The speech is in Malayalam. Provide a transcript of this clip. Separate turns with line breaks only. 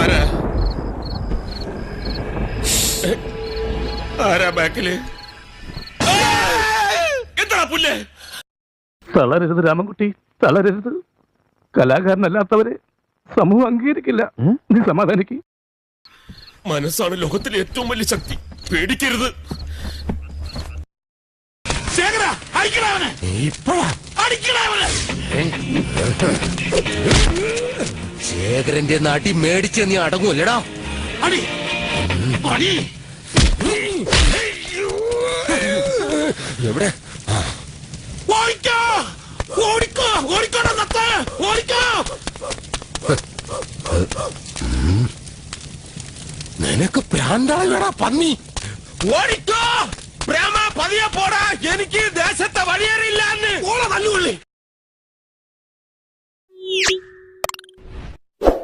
ആരാ? ആരാ ബാക്കിൽ! എന്താ പുല്ലേ?
തളരരുത് രാമൻകുട്ടി തളരരുത്. കലാകാരനല്ലാത്തവരെ സമൂഹം അംഗീകരിക്കില്ല. നീ സമാധാനിക്ക്.
മനസ്സാണ് ലോകത്തിലെ ഏറ്റവും വലിയ ശക്തി. പേടിക്കരുത്. ശേഖര അടിക്കണവനെ അവനെ. അടിക്കടാ
ശേഖരന്റെ നാട്ടി മേടിച്ച് നീ അടങ്ങൂല്ലടാ
അടി. അടി.
എവിടെ?
ഓടിക്കോ. ഓടിക്കോ. ഓടിക്കോടാ സത്ത് ഓടിക്കോ.
നിനക്ക് പ്രാന്തായടാ പന്നി?
ഓടിക്കോ. പ്രേമ പതിയെ പോടാ.